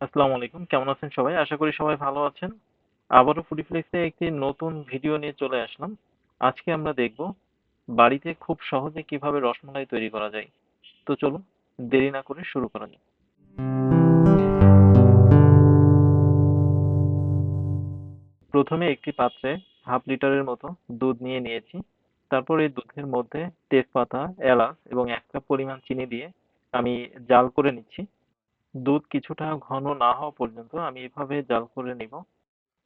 আসসালামু আলাইকুম। কেমন আছেন সবাই? আশা করি সবাই ভালো আছেন। আবারও ফুডিফ্লেক্সে একটি নতুন ভিডিও নিয়ে চলে আসলাম। আজকে আমরা দেখব বাড়িতে খুব সহজে কীভাবে রসমালাই তৈরি করা যায়। তো চলুন, দেরি না করে শুরু করা যাক। প্রথমে একটি পাত্রে হাফ লিটারের মতো দুধ নিয়ে নিয়েছি। তারপর এই দুধের মধ্যে তেজপাতা, এলাচ এবং এক কাপ পরিমাণ চিনি দিয়ে আমি জাল করে নিচ্ছি। দুধ কিছুটা ঘন না হওয়া পর্যন্ত আমি এভাবে জাল করে নিব।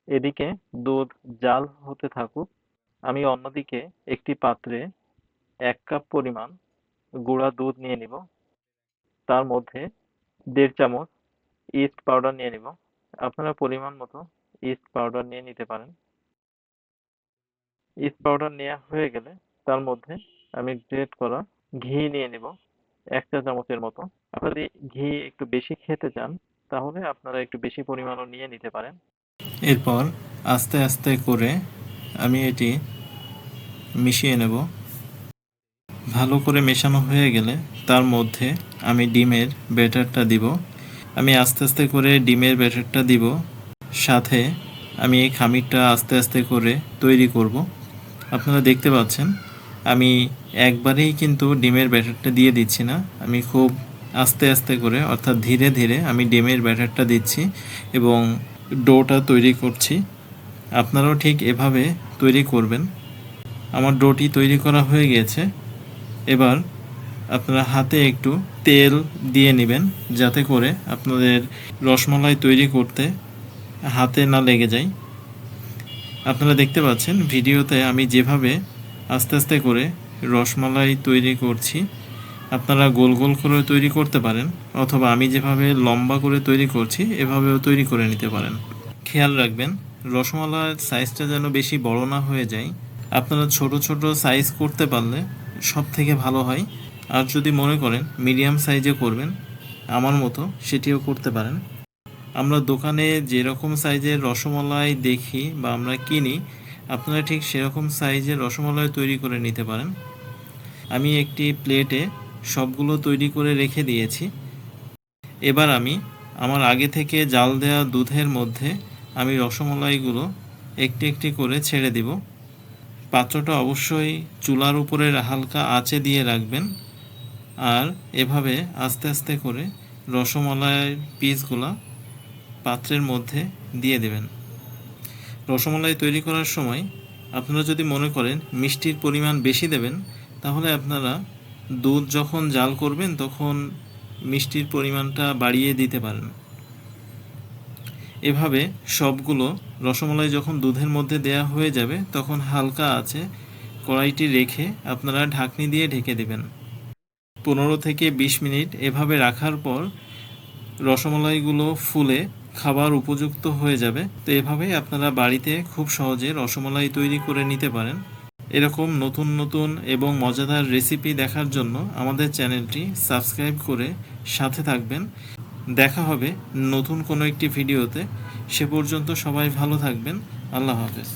এদিকে দুধ জাল হতে থাকুক, আমি অন্যদিকে একটি পাত্রে এক কাপ পরিমাণ গুঁড়া দুধ নিয়ে নিব। তার মধ্যে দেড় চামচ ইস্ট পাউডার নিয়ে নিব। আপনারা পরিমাণ মতো ইস্ট পাউডার নিয়ে নিতে পারেন। ইস্ট পাউডার নেওয়া হয়ে গেলে তার মধ্যে আমি গ্রেট করা ঘি নিয়ে নিব। এক চা চামচের মতো। আপনারা যদি ঘি একটু বেশি খেতে চান, তাহলে আপনারা একটু বেশি পরিমাণও নিয়ে নিতে পারেন। এরপর আস্তে আস্তে করে আমি এটি মিশিয়ে নেব। ভালো করে মেশানো হয়ে গেলে তার মধ্যে আমি ডিমের ব্যাটারটা দিব। আমি আস্তে আস্তে করে ডিমের ব্যাটারটা দিব। সাথে আমি এই খামিরটা আস্তে আস্তে করে তৈরি করব। আপনারা দেখতে পাচ্ছেন আমি একবারেই কিন্তু ডিমের ব্যাটারটা দিয়ে দিচ্ছি না। আমি খুব আস্তে আস্তে করে, অর্থাৎ ধীরে ধীরে আমি ডিমের ব্যাটারটা দিচ্ছি এবং ডোটা তৈরি করছি। আপনারাও ঠিক এভাবে তৈরি করবেন। আমার ডোটি তৈরি করা হয়ে গেছে। এবার আপনারা হাতে একটু তেল দিয়ে নেবেন যাতে করে আপনাদের রসমালাই তৈরি করতে হাতে না লেগে যায়। আপনারা দেখতে পাচ্ছেন, ভিডিওতে আমি যেভাবে আস্তে আস্তে করে রসমালাই তৈরি করছি। আপনারা গোল গোল করে তৈরি করতে পারেন অথবা আমি যেভাবে লম্বা করে তৈরি করছি, এভাবেও তৈরি করে নিতে পারেন। খেয়াল রাখবেন, রসমালাইয়ের সাইজটা যেন বেশি বড় না হয়ে যায়। আপনারা ছোট ছোট সাইজ করতে পারলে সব থেকে ভালো হয়। আর যদি মনে করেন মিডিয়াম সাইজে করবেন, আমার মতো সেটিও করতে পারেন। আমরা দোকানে যেরকম সাইজের রসমালাই দেখি বা আমরা কিনি আপনারা ঠিক সেরকম সাইজের রসমালাই তৈরি করে নিতে পারেন। আমি একটি প্লেটে সবগুলো তৈরি করে রেখে দিয়েছি। এবার আমি আমার আগে থেকে জাল দেওয়া দুধের মধ্যে আমি রসমালাইগুলো একটি একটি করে ছেড়ে দিব। পাত্রটা অবশ্যই চুলার উপরে হালকা আঁচে দিয়ে রাখবেন আর এভাবে আস্তে আস্তে করে রসমালাইয়ের পিসগুলা পাত্রের মধ্যে দিয়ে দেবেন। রসমালাই তৈরি করার সময় আপনারা যদি মনে করেন মিষ্টির পরিমাণ বেশি দেবেন, তাহলে আপনারা দুধ যখন জাল করবেন, তখন মিষ্টির পরিমাণটা বাড়িয়ে দিতে পারেন। এভাবে সবগুলো রসমালাই যখন দুধের মধ্যে দেয়া হয়ে যাবে, তখন হালকা আছে কড়াইটি রেখে আপনারা ঢাকনি দিয়ে ঢেকে দেবেন। পনেরো থেকে বিশ মিনিট এভাবে রাখার পর রসমালাইগুলো ফুলে খাবার উপযুক্ত হয়ে যাবে, তো এভাবেই আপনারা বাড়িতে খুব সহজে রসমালাই তৈরি করে নিতে পারেন। এরকম নতুন নতুন এবং মজাদার রেসিপি দেখার জন্য আমাদের চ্যানেলটি সাবস্ক্রাইব করে সাথে থাকবেন। দেখা হবে নতুন কোনো একটি ভিডিওতে। সে পর্যন্ত সবাই ভালো থাকবেন। আল্লাহ হাফেজ।